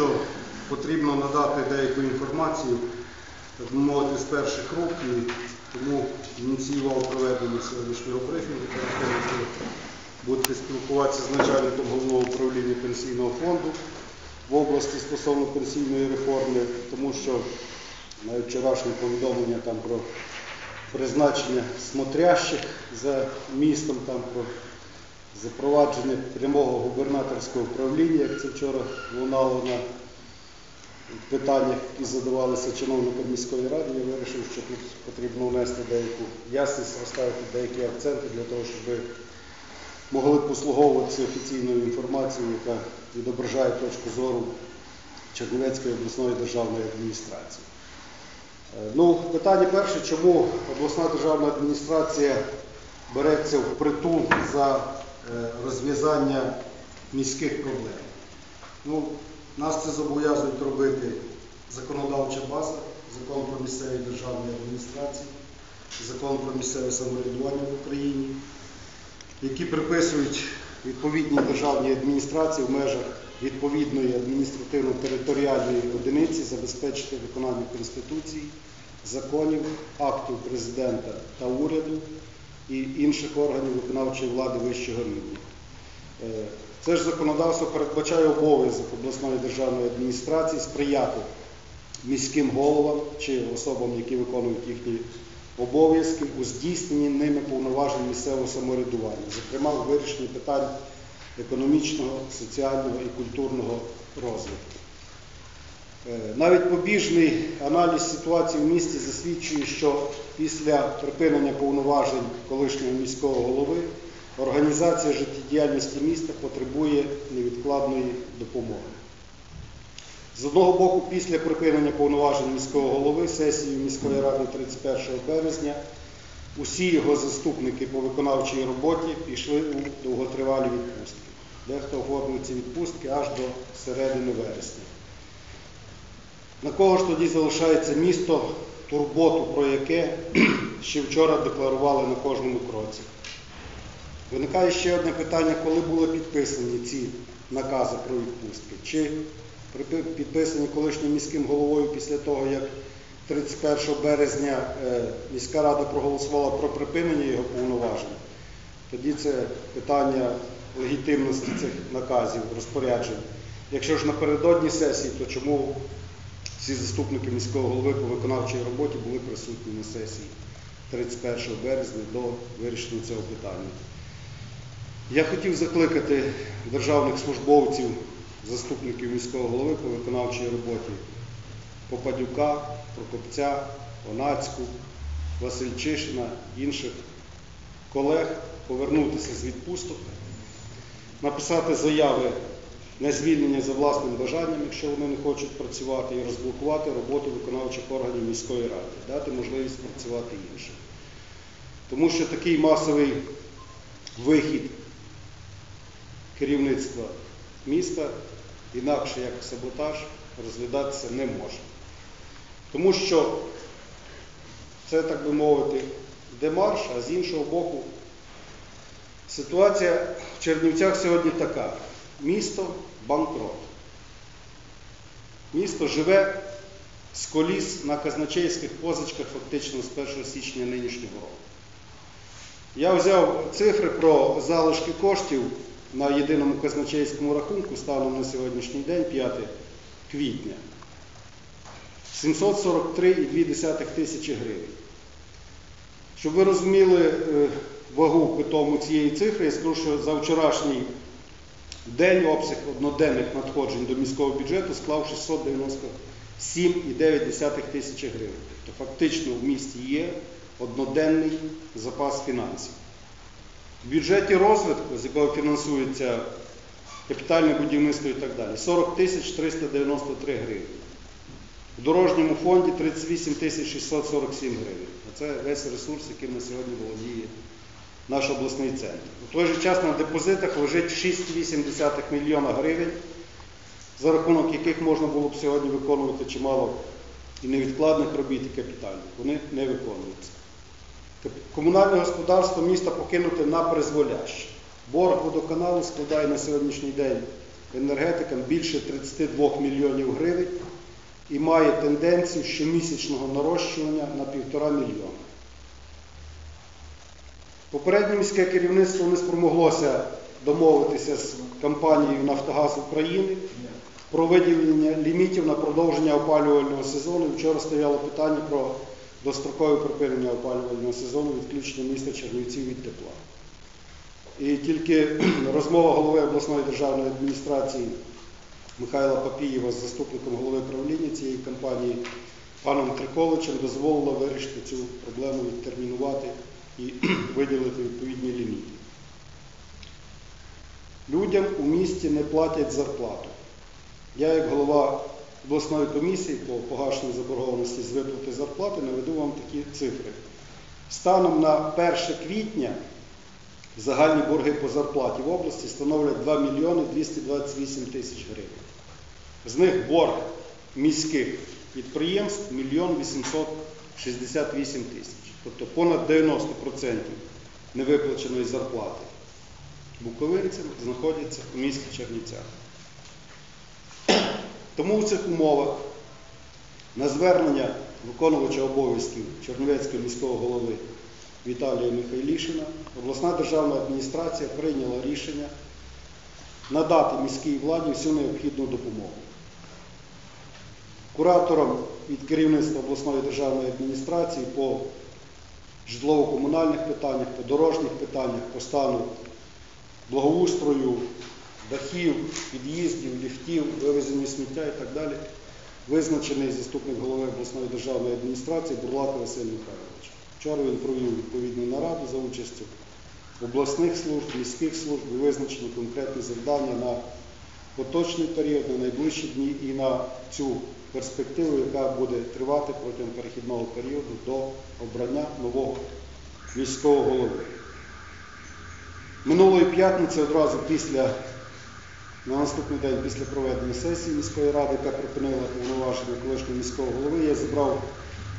що потрібно надати деяку інформацію, мовити, з перших рук, і тому ініціював проведення сьогоднішнього брифінгу. Будете спілкуватися з начальником головного управління пенсійного фонду в області стосовно пенсійної реформи, тому що навіть вчорашнє повідомлення там про призначення смотрящих за містом, там про запровадження прямого губернаторського управління, як це вчора лунало на питаннях, які задавалися чиновникам міської ради, я вирішив, що тут потрібно внести деяку ясність, розставити деякі акценти для того, щоб могли послуговуватися офіційною інформацією, яка відображає точку зору Чернівецької обласної державної адміністрації. Е, Ну, питання перше, чому обласна державна адміністрація береться в притул за розв'язання міських проблем. Ну, нас це зобов'язують робити законодавча база, закон про місцеві державні адміністрації, закон про місцеве самоврядування в Україні, які приписують відповідній державній адміністрації в межах відповідної адміністративно-територіальної одиниці забезпечити виконання Конституції, законів, актів президента та уряду і інших органів виконавчої влади вищого рівня. Е, Це ж законодавство передбачає обов'язок обласної державної адміністрації сприяти міським головам чи особам, які виконують їхні обов'язки у здійсненні ними повноважень місцевого самоврядування, зокрема у вирішенні питань економічного, соціального і культурного розвитку. Е, Навіть побіжний аналіз ситуації в місті засвідчує, що після припинення повноважень колишнього міського голови організація життєдіяльності міста потребує невідкладної допомоги. З одного боку, після припинення повноважень міського голови сесією міської ради 31 березня усі його заступники по виконавчій роботі пішли у довготривалі відпустки. Дехто оформив ці відпустки аж до середини вересня. На кого ж тоді залишається місто, турботу про яке ще вчора декларували на кожному кроці? Виникає ще одне питання, коли були підписані ці накази про відпустки? Чи підписані колишнім міським головою після того, як 31 березня е, міська рада проголосувала про припинення його повноважень? Тоді це питання легітимності цих наказів, розпоряджень. Якщо ж напередодні сесії, то чому всі заступники міського голови по виконавчій роботі були присутні на сесії 31 березня до вирішення цього питання? Я хотів закликати державних службовців, заступників міського голови по виконавчій роботі Попадюка, Прокопця, Онацьку, Васильчишина, інших колег повернутися з відпусток, написати заяви на звільнення за власним бажанням, якщо вони не хочуть працювати, і розблокувати роботу виконавчих органів міської ради, дати можливість працювати іншим. Тому що такий масовий вихід керівництва міста інакше як саботаж розглядатися не може. Тому що це, так би мовити, демарш, а з іншого боку, ситуація в Чернівцях сьогодні така. Місто банкрот. Місто живе з коліс на казначейських позичках фактично з 1 січня нинішнього року. Я взяв цифри про залишки коштів на єдиному казначейському рахунку станом на сьогоднішній день, 5 квітня. 743,2 тисячі гривень. Щоб ви розуміли е, вагу питому цієї цифри, я скажу, що за вчорашній день обсяг одноденних надходжень до міського бюджету склав 697,9 тисячі гривень. Тобто фактично в місті є одноденний запас фінансів. В бюджеті розвитку, з якого фінансується капітальне будівництво і так далі, 40 тисяч 393 гривень. В дорожньому фонді 38 тисяч 647 гривень. Це весь ресурс, яким на сьогодні володіє наш обласний центр. У той же час на депозитах лежить 6,8 мільйона гривень, за рахунок яких можна було б сьогодні виконувати чимало і невідкладних робіт, і капітальних. Вони не виконуються. Комунальне господарство міста покинуте на призволяще. Борг водоканалу складає на сьогоднішній день енергетикам більше 32 мільйонів гривень і має тенденцію щомісячного нарощування на півтора мільйона. Попереднє міське керівництво не спромоглося домовитися з компанією Нафтогаз України про виділення лімітів на продовження опалювального сезону. Вчора стояло питання про дострокове припинення опалювального сезону, відключення міста Чернівців від тепла. І тільки розмова голови обласної державної адміністрації Михайла Папієва з заступником голови правління цієї компанії паном Триколичем дозволила вирішити цю проблему, відтермінувати і виділити відповідні ліміти. Людям у місті не платять зарплату. Я, як голова обласної комісії по погашенню заборгованості з виплати зарплати, наведу вам такі цифри. Станом на 1 квітня загальні борги по зарплаті в області становлять 2 мільйони 228 тисяч гривень. З них борг міських підприємств 1 мільйон 868 тисяч. Тобто понад 90% невиплаченої зарплати буковинцям знаходяться у місті Чернівцях. Тому в цих умовах на звернення виконувача обов'язків Чернівецького міського голови Віталія Михайлішина обласна державна адміністрація прийняла рішення надати міській владі всю необхідну допомогу. Куратором від керівництва обласної державної адміністрації по житлово-комунальних питаннях, по дорожніх питаннях, по стану благоустрою, дахів, під'їздів, ліфтів, вивезення сміття і так далі, визначений заступник голови обласної державної адміністрації Бурлака Василь Михайлович. Вчора він провів відповідну нараду за участю обласних служб, міських служб і визначені конкретні завдання на поточний період, на найближчі дні і на цю перспективу, яка буде тривати протягом перехідного періоду до обрання нового міського голови. Минулої п'ятниці одразу після, на наступний день після проведення сесії міської ради, яка припинила повноваження колишнього міського голови, я зібрав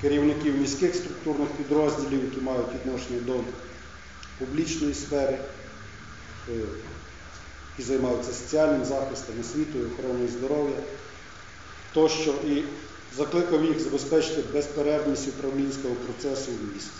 керівників міських структурних підрозділів, які мають відношення до публічної сфери, е, які займаються соціальним захистом, освітою, охороною здоров'я тощо і закликав їх забезпечити безперервність управлінського процесу в місті.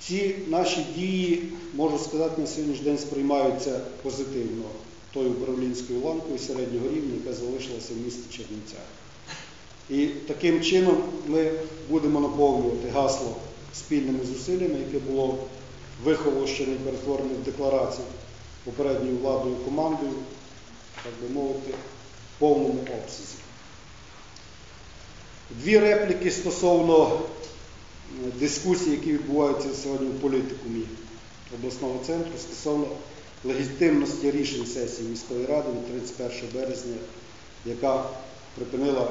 Ці наші дії, можу сказати, на сьогоднішній день сприймаються позитивно тою управлінською ланкою середнього рівня, яка залишилася в місті Чернівцях. І таким чином ми будемо наповнювати гасло спільними зусиллями, яке було вихолощене і перетворене в декларацію попередньою владною командою, так би мовити, повному обсязі. Дві репліки стосовно е, дискусій, які відбуваються сьогодні в політикумі обласного центру стосовно легітимності рішень сесії міської ради від 31 березня, яка припинила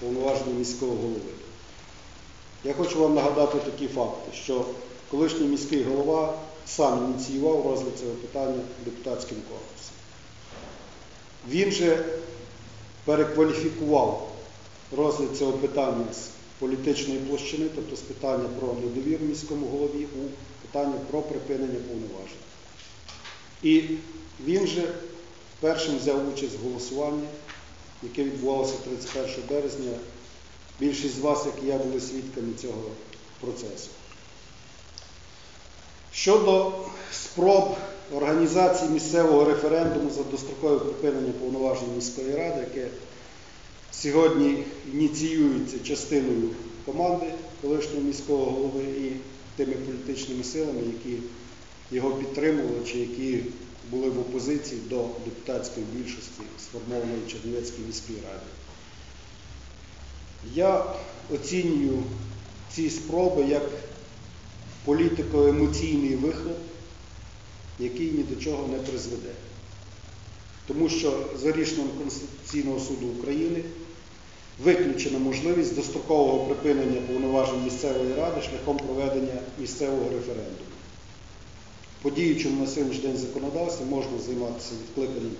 повноваження міського голови. Я хочу вам нагадати такі факти, що колишній міський голова сам ініціював розгляд цього питання депутатським корпусом. Він же перекваліфікував розгляд цього питання з політичної площини, тобто з питання про недовіру міському голові, у питання про припинення повноважень. І він же першим взяв участь в голосуванні, яке відбувалося 31 березня. Більшість з вас, як і я, були свідками цього процесу. Щодо спроб організації місцевого референдуму за дострокове припинення повноважень міської ради, яке сьогодні ініціюється частиною команди колишнього міського голови і тими політичними силами, які його підтримували чи які були в опозиції до депутатської більшості, сформованої в Чернівецькій міській раді. Я оцінюю ці спроби як політико-емоційний вихлоп, який ні до чого не призведе. Тому що за рішенням Конституційного суду України виключена можливість дострокового припинення повноважень місцевої ради шляхом проведення місцевого референдуму. По діючому на сьогоднішній день законодавстві можна займатися відкликанням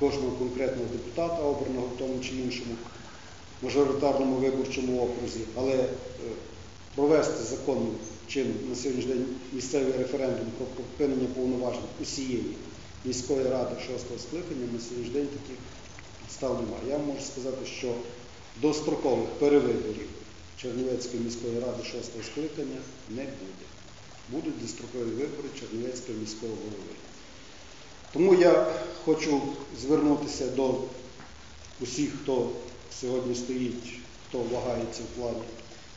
кожного конкретного депутата, обраного в тому чи іншому мажоритарному виборчому окрузі, але е, провести законним чином на сьогоднішній день місцевий референдум про припинення повноважень усієї міської ради шостого скликання на сьогоднішній день таких підстав немає. Я можу сказати, що дострокових перевиборів Чернівецької міської ради шостого скликання не буде. Будуть дострокові вибори Чернівецького міського голови. Тому я хочу звернутися до усіх, хто сьогодні стоїть, хто вагається в плані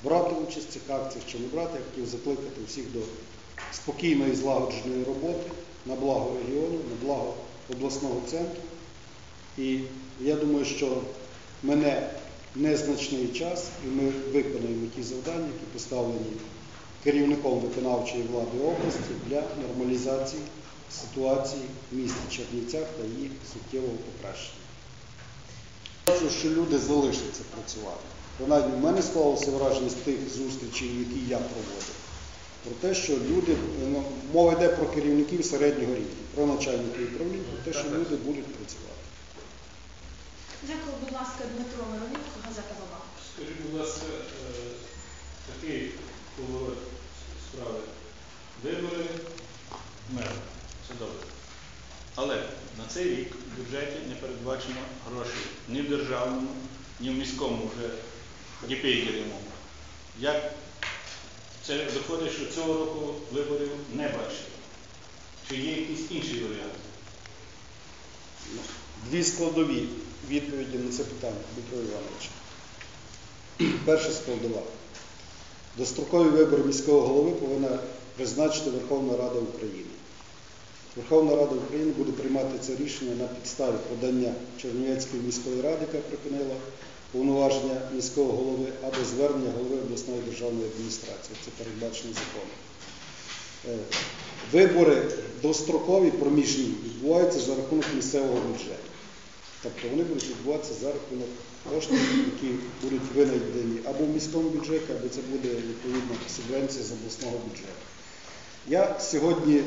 брати участь в цих акціях чи не брати. Я хотів закликати всіх до спокійної злагодженої роботи на благо регіону, на благо обласного центру. І я думаю, що мене незначний час, і ми виконаємо ті завдання, які поставлені керівником виконавчої влади області для нормалізації ситуації в місті Чернівцях та її суттєвого покращення. Бачу, що люди залишаться працювати. Принаймні, в мене склалося враження з тих зустрічей, які я проводив, про те, що люди, ну, мова йде про керівників середнього рівня, про начальників управління, про те, що люди будуть працювати. Дякую, будь ласка, Дмитро Мироненко, газета Баба. Скажіть, будь ласка, е, такий поворот справи. Вибори мера. Це добре. Але на цей рік в бюджеті не передбачено грошей ні в державному, ні в міському вже гіпейкері мова. Як це виходить, що цього року виборів не бачите? Чи є якісь інші варіанти? Дві складові відповіді на це питання, Дмитро Іванович. Перша складова. Достроковий вибор міського голови повинна призначити Верховна Рада України. Верховна Рада України буде приймати це рішення на підставі подання Чернівецької міської ради, яка припинила повноваження міського голови, або звернення голови обласної державної адміністрації. Це передбачено законом. Е, Вибори дострокові проміжні відбуваються за рахунок місцевого бюджету. Тобто вони будуть відбуватися за рахунок коштів, які будуть винайдені або в міському бюджеті, або це буде відповідно субвенція з обласного бюджету. Я сьогодні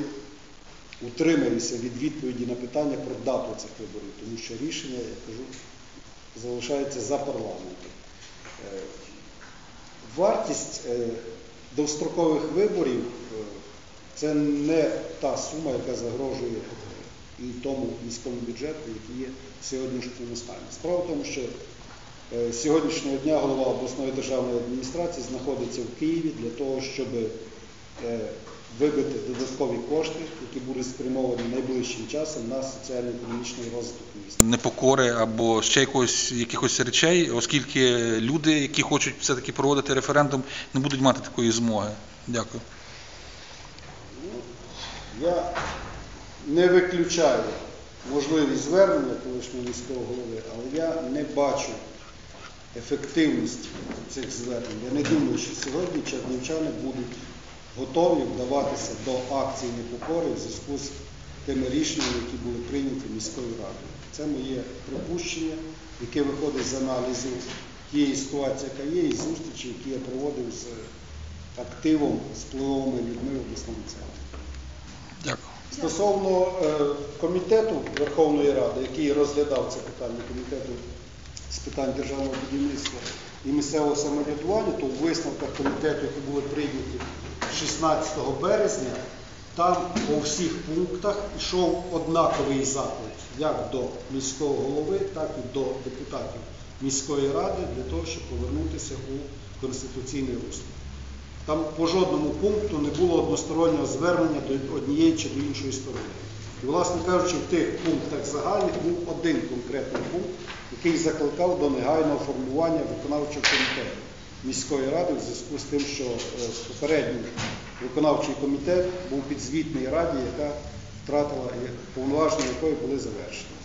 утримаюся від відповіді на питання про дату цих виборів, тому що рішення, я кажу, залишається за парламентом. Е, Вартість е, довстрокових виборів е, це не та сума, яка загрожує і тому міському бюджету, який є в сьогоднішньому стані. Справа в тому, що сьогоднішнього дня голова обласної державної адміністрації знаходиться в Києві для того, щоб вибити додаткові кошти, які будуть спрямовані найближчим часом на соціально-економічний розвиток міста. непокори або ще якогось якихось речей, оскільки люди, які хочуть все-таки проводити референдум, не будуть мати такої змоги. Дякую. Я не виключаю можливість звернення колишнього міського голови, але я не бачу ефективності цих звернень. Я не думаю, що сьогодні чернівчани будуть готові вдаватися до акцій непокори в зв'язку з тими рішеннями, які були прийняті міською радою. Це моє припущення, яке виходить з аналізу тієї ситуації, яка є, і зустрічі, які я проводив з активом, з впливовими людьми в обласному центрі. Дякую. Стосовно е, комітету Верховної Ради, який розглядав це питання комітету з питань державного будівництва і місцевого самоврядування, то у висновках комітету, які були прийняті 16 березня, там по всіх пунктах йшов однаковий заклик як до міського голови, так і до депутатів міської ради для того, щоб повернутися у конституційне русло. Там по жодному пункту не було одностороннього звернення до однієї чи до іншої сторони. І, власне кажучи, в тих пунктах загальних був один конкретний пункт, який закликав до негайного формування виконавчого комітету міської ради в зв'язку з тим, що е, попередній виконавчий комітет був підзвітний раді, яка втратила повноваження якої були завершені.